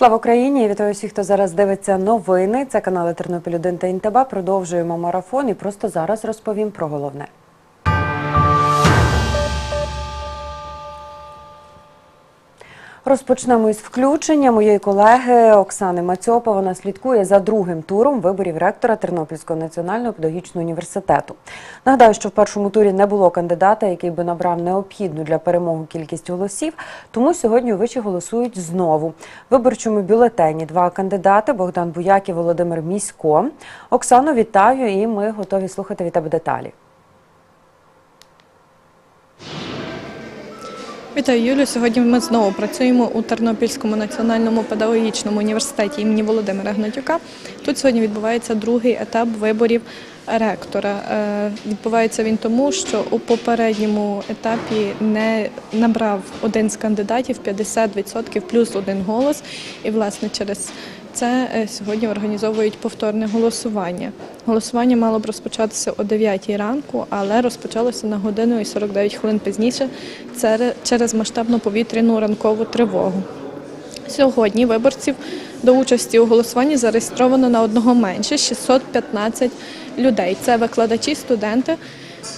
Слава Україні! Вітаю всіх, хто зараз дивиться новини. Це канали Тернопіль 1 та Інтеба. Продовжуємо марафон і просто зараз розповім про головне. Розпочнемо із включення моєї колеги Оксани Мацьопа. Вона слідкує за другим туром виборів ректора Тернопільського національного педагогічного університету. Нагадаю, що в першому турі не було кандидата, який би набрав необхідну для перемоги кількість голосів. Тому сьогодні у виші голосують знову. Виборчому бюлетені два кандидати Богдан Буяк і Володимир Місько. Оксано, вітаю, і ми готові слухати від тебе деталі. Вітаю, Юлю. Сьогодні ми знову працюємо у Тернопільському національному педагогічному університеті імені Володимира Гнатюка. Тут сьогодні відбувається другий етап виборів ректора. Е, Відбувається він тому, що у попередньому етапі не набрав один з кандидатів 50% плюс один голос. І, власне, через це е, сьогодні організовують повторне голосування. Голосування мало б розпочатися о 9 ранку, але розпочалося на годину і 49 хвилин пізніше цере- через масштабну повітряну ранкову тривогу. Сьогодні виборців до участі у голосуванні зареєстровано на одного менше 615 людей. Це викладачі, студенти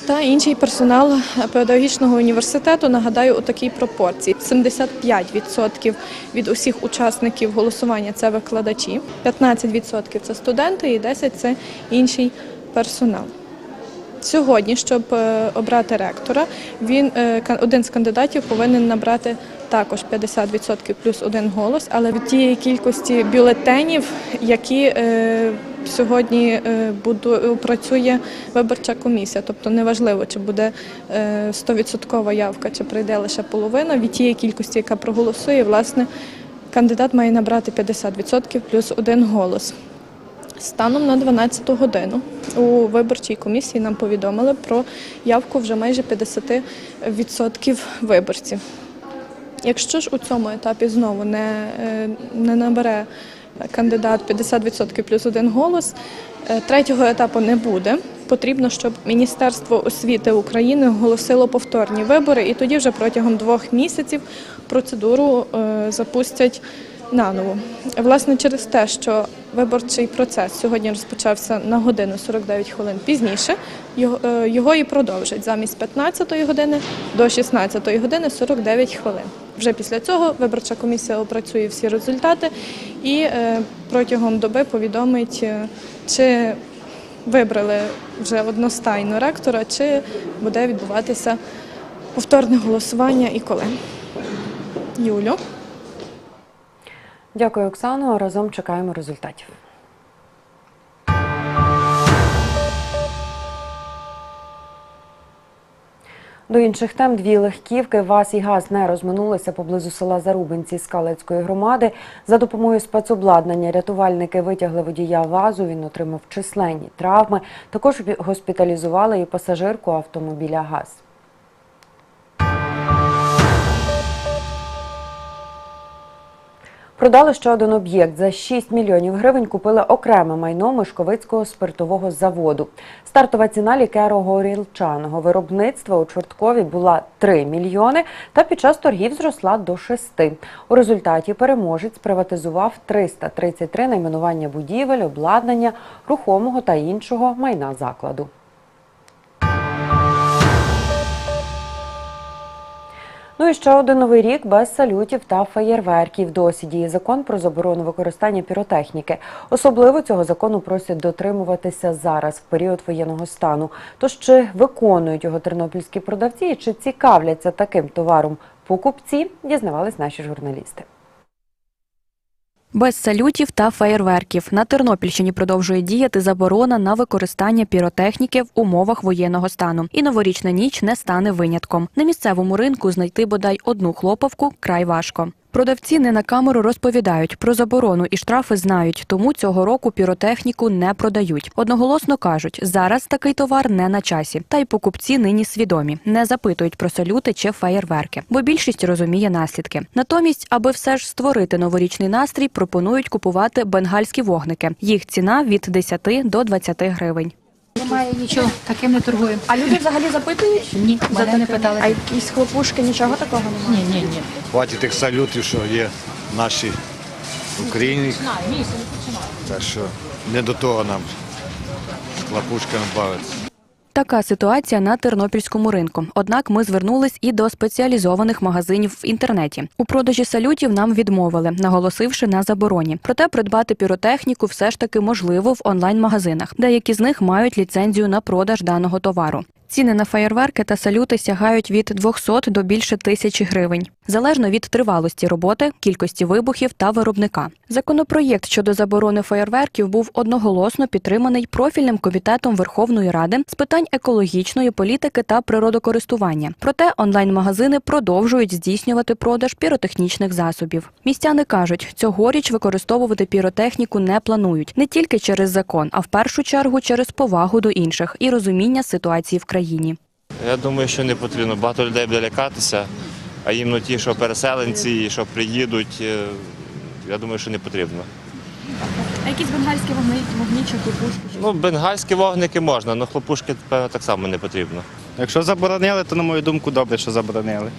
та інший персонал педагогічного університету. Нагадаю, у такій пропорції: 75% від усіх учасників голосування це викладачі, 15% це студенти і 10% це інший персонал. Сьогодні, щоб е, обрати ректора, він е, один з кандидатів повинен набрати також 50% плюс один голос, але від тієї кількості бюлетенів, які е, сьогодні е, буду, працює виборча комісія. Тобто неважливо, чи буде е, 100% явка, чи прийде лише половина. Від тієї кількості, яка проголосує, власне, кандидат має набрати 50% плюс один голос. Станом на 12 годину у виборчій комісії нам повідомили про явку вже майже 50% виборців. Якщо ж у цьому етапі знову не, е, не набере кандидат 50% плюс один голос, е, третього етапу не буде. Потрібно, щоб Міністерство освіти України оголосило повторні вибори, і тоді вже протягом двох місяців процедуру е, запустять наново. Власне, через те, що виборчий процес сьогодні розпочався на годину 49 хвилин пізніше, е, його і продовжать замість 15 години до 16 години 49 хвилин. Вже після цього виборча комісія опрацює всі результати і е, протягом доби повідомить, е, чи вибрали вже одностайно ректора, чи буде відбуватися повторне голосування і коли. Юлю. Дякую, Оксано. Разом чекаємо результатів. До інших тем дві легківки ВАЗ і ГАЗ не розминулися поблизу села Зарубинці Скалецької громади. За допомогою спецобладнання рятувальники витягли водія ВАЗу. Він отримав численні травми. Також госпіталізували і пасажирку автомобіля ГАЗ. Продали ще один об'єкт. За 6 мільйонів гривень купили окреме майно Мишковицького спиртового заводу. Стартова ціна лікеро-горілчаного виробництва у Чорткові була 3 мільйони, та під час торгів зросла до 6. У результаті переможець приватизував 333 найменування будівель, обладнання, рухомого та іншого майна закладу. Ну і ще один новий рік без салютів та феєрверків. Досі діє закон про заборону використання піротехніки. Особливо цього закону просять дотримуватися зараз, в період воєнного стану. Тож чи виконують його тернопільські продавці, і чи цікавляться таким товаром покупці, дізнавались наші журналісти. Без салютів та феєрверків на Тернопільщині продовжує діяти заборона на використання піротехніки в умовах воєнного стану. І новорічна ніч не стане винятком. На місцевому ринку знайти бодай одну хлопавку край важко. Продавці не на камеру розповідають про заборону і штрафи знають, тому цього року піротехніку не продають. Одноголосно кажуть, зараз такий товар не на часі. Та й покупці нині свідомі, не запитують про салюти чи феєрверки, бо більшість розуміє наслідки. Натомість, аби все ж створити новорічний настрій, пропонують купувати бенгальські вогники. Їх ціна від 10 до 20 гривень. Немає нічого, таким не торгуємо. А люди взагалі запитують? Ні, мене не А якісь хлопушки, нічого такого немає? Ні, ні, ні. Хватить тих салютів, що є наші українці. Так що не до того нам хлопушками бавитися. Така ситуація на тернопільському ринку. Однак ми звернулись і до спеціалізованих магазинів в інтернеті. У продажі салютів нам відмовили, наголосивши на забороні. Проте придбати піротехніку все ж таки можливо в онлайн-магазинах. Деякі з них мають ліцензію на продаж даного товару. Ціни на феєрверки та салюти сягають від 200 до більше тисячі гривень, залежно від тривалості роботи, кількості вибухів та виробника. Законопроєкт щодо заборони феєрверків був одноголосно підтриманий профільним комітетом Верховної Ради з питань екологічної політики та природокористування. Проте онлайн-магазини продовжують здійснювати продаж піротехнічних засобів. Містяни кажуть, цьогоріч використовувати піротехніку не планують не тільки через закон, а в першу чергу через повагу до інших і розуміння ситуації в країні. Я думаю, що не потрібно. Багато людей буде лякатися, а їм ну, ті, що переселенці, що приїдуть, е, я думаю, що не потрібно. А якісь бенгальські вогні, вогні чи пушки? Ну, бенгальські вогники можна, але хлопушки певно, так само не потрібно. Якщо заборонили, то на мою думку добре, що заборонили.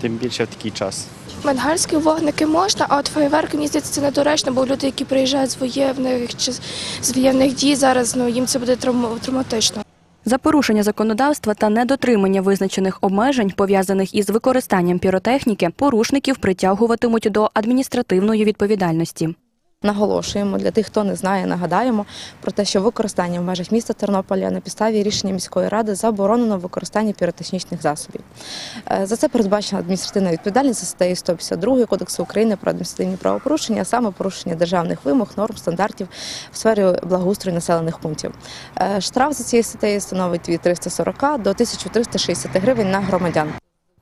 Тим більше в такий час. Бенгальські вогники можна, а от фейерверки, мені здається, це недоречно, бо люди, які приїжджають з воєнних чи з воєнних дій зараз, ну їм це буде травматично. За порушення законодавства та недотримання визначених обмежень, пов'язаних із використанням піротехніки, порушників притягуватимуть до адміністративної відповідальності. Наголошуємо для тих, хто не знає, нагадаємо про те, що використання в межах міста Тернополя на підставі рішення міської ради заборонено використання піротехнічних засобів. Е, За це передбачена адміністративна відповідальність за статтею 152 Кодексу України про адміністративні правопорушення, а саме порушення державних вимог, норм, стандартів в сфері благоустрою населених пунктів. Е, Штраф за цією статтею становить від 340 до 1360 гривень на громадян.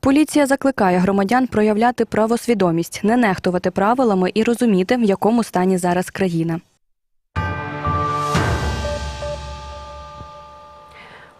Поліція закликає громадян проявляти правосвідомість, не нехтувати правилами і розуміти, в якому стані зараз країна.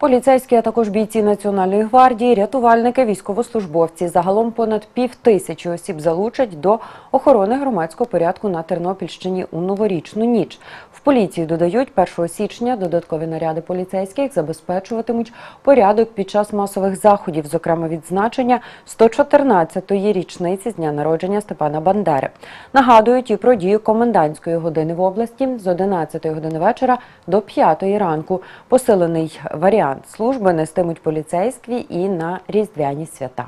Поліцейські, а також бійці Національної гвардії, рятувальники, військовослужбовці. Загалом понад пів тисячі осіб залучать до охорони громадського порядку на Тернопільщині у новорічну ніч. В поліції додають 1 січня додаткові наряди поліцейських забезпечуватимуть порядок під час масових заходів, зокрема відзначення 114-ї річниці з дня народження Степана Бандери. Нагадують і про дію комендантської години в області з 11 години вечора до 5 ранку. Посилений варіант служби нестимуть поліцейські і на різдвяні свята.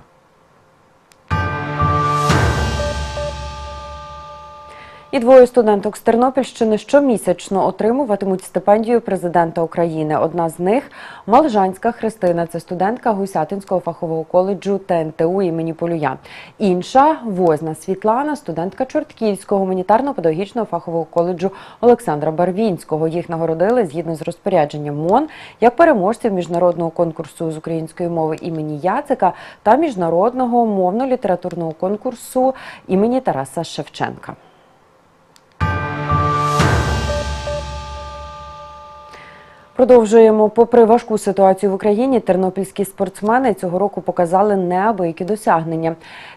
І двоє студенток з Тернопільщини щомісячно отримуватимуть стипендію президента України. Одна з них Малжанська Христина. Це студентка Гусятинського фахового коледжу ТНТУ імені Полюя. Інша Возна Світлана, студентка Чортківського гуманітарно-педагогічного фахового коледжу Олександра Барвінського. Їх нагородили згідно з розпорядженням МОН як переможців міжнародного конкурсу з української мови імені Яцика та міжнародного мовно-літературного конкурсу імені Тараса Шевченка. Продовжуємо. Попри важку ситуацію в Україні, тернопільські спортсмени цього року показали неабиякі досягнення.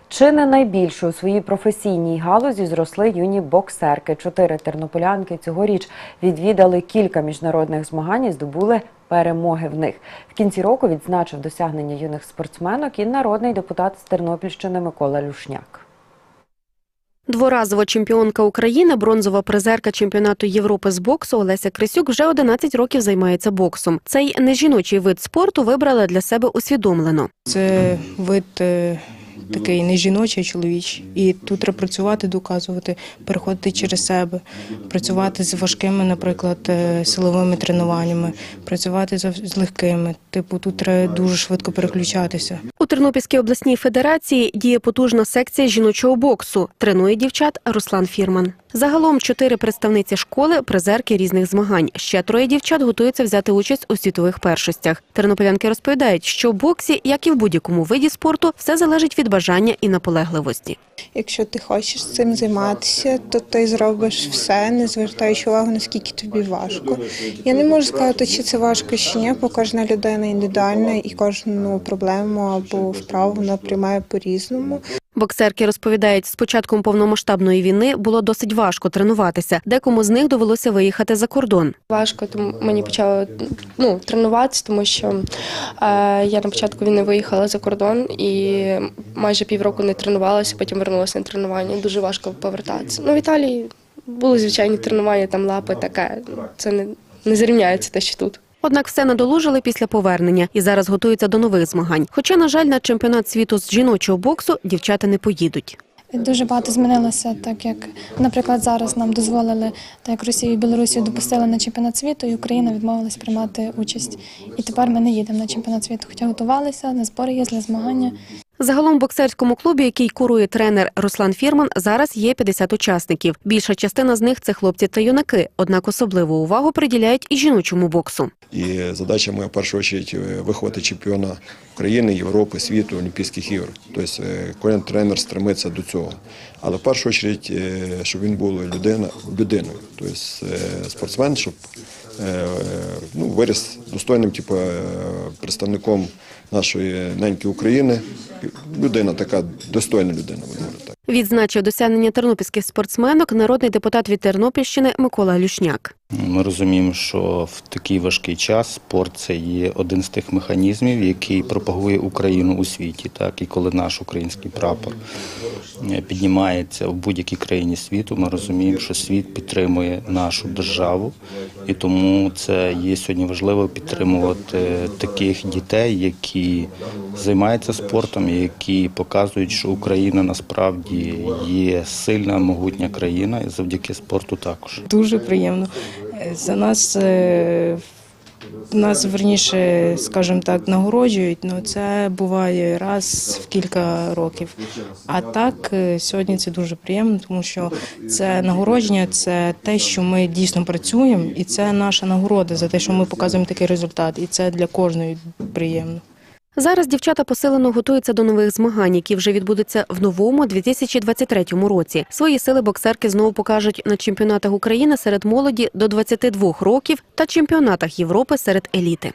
Чи не найбільше у своїй професійній галузі зросли юні боксерки. Чотири тернополянки цьогоріч відвідали кілька міжнародних змагань і здобули перемоги в них. В кінці року відзначив досягнення юних спортсменок і народний депутат з Тернопільщини Микола Люшняк. Дворазова чемпіонка України, бронзова призерка чемпіонату Європи з боксу Олеся Крисюк вже 11 років займається боксом. Цей нежіночий вид спорту вибрала для себе усвідомлено. Це вид е, такий не жіночий, а чоловічий. І тут треба працювати, доказувати, переходити через себе, працювати з важкими, наприклад, е, силовими тренуваннями, працювати з з легкими. Типу, тут треба дуже швидко переключатися. У Тернопільській обласній федерації діє потужна секція жіночого боксу. Тренує дівчат Руслан Фірман. Загалом чотири представниці школи, призерки різних змагань. Ще троє дівчат готуються взяти участь у світових першостях. Тернополянки розповідають, що в боксі, як і в будь-якому виді спорту, все залежить від бажання і наполегливості. Якщо ти хочеш цим займатися, то ти зробиш все, не звертаючи увагу, наскільки тобі важко. Я не можу сказати, чи це важко, чи ні, бо кожна людина індивідуальна і кожну проблему або вправу вона приймає по-різному. Боксерки розповідають, з початком повномасштабної війни було досить важко тренуватися. Декому з них довелося виїхати за кордон. Важко тому мені почало ну, тренуватися, тому що е, я на початку війни виїхала за кордон і майже півроку не тренувалася, потім вернулася на тренування. Дуже важко повертатися. Ну, в Італії були звичайні тренування, там лапи таке. Це не, не зрівняється те, що тут. Однак все надолужили після повернення і зараз готуються до нових змагань. Хоча, на жаль, на чемпіонат світу з жіночого боксу дівчата не поїдуть. Дуже багато змінилося, так як, наприклад, зараз нам дозволили, так як Росію і Білорусію допустили на чемпіонат світу, і Україна відмовилась приймати участь. І тепер ми не їдемо на чемпіонат світу, хоча готувалися на збори є змагання. Загалом в боксерському клубі, який курує тренер Руслан Фірман, зараз є 50 учасників. Більша частина з них це хлопці та юнаки. Однак особливу увагу приділяють і жіночому боксу. І задача моя в першу чергу виховати чемпіона України, Європи, світу, Олімпійських ігор. Тобто е, кожен тренер стремиться до цього. Але в першу чергу, е, щоб він був людина, людиною, тобто е, спортсмен, щоб е, ну, виріс достойним типу, е, представником нашої неньки України. Людина така достойна людина, так. Відзначив досягнення тернопільських спортсменок народний депутат від Тернопільщини Микола Люшняк. Ми розуміємо, що в такий важкий час спорт це є один з тих механізмів, який пропагує Україну у світі. Так і коли наш український прапор е, піднімається в будь-якій країні світу, ми розуміємо, що світ підтримує нашу державу, і тому це є сьогодні важливо підтримувати таких дітей, які займаються спортом, які показують, що Україна насправді є сильна, могутня країна, і завдяки спорту також. Дуже приємно. За нас е, нас верніше, скажімо так, нагороджують. але це буває раз в кілька років. А так е, сьогодні це дуже приємно, тому що це нагородження, це те, що ми дійсно працюємо, і це наша нагорода за те, що ми показуємо такий результат. І це для кожної приємно. Зараз дівчата посилено готуються до нових змагань, які вже відбудуться в новому 2023 році. Свої сили боксерки знову покажуть на чемпіонатах України серед молоді до 22 років та чемпіонатах Європи серед еліти.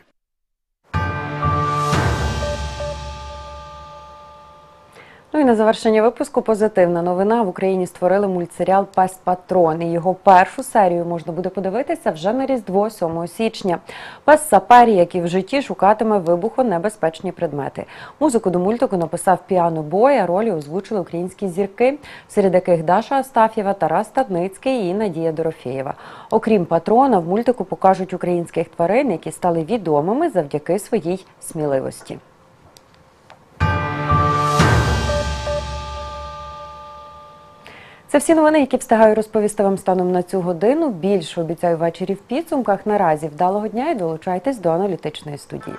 Ну і на завершення випуску позитивна новина. В Україні створили мультсеріал Пес Патрон. І його першу серію можна буде подивитися вже на Різдво 7 січня. Пес Сапері, як і в житті, шукатиме вибухонебезпечні предмети. Музику до мультику написав Піано Бой, а ролі озвучили українські зірки, серед яких Даша Астафєва, Тарас Стадницький і Надія Дорофєєва. Окрім патрона, в мультику покажуть українських тварин, які стали відомими завдяки своїй сміливості. Це всі новини, які встигаю розповісти вам станом на цю годину. Більше обіцяю ввечері в підсумках. Наразі вдалого дня і долучайтесь до аналітичної студії.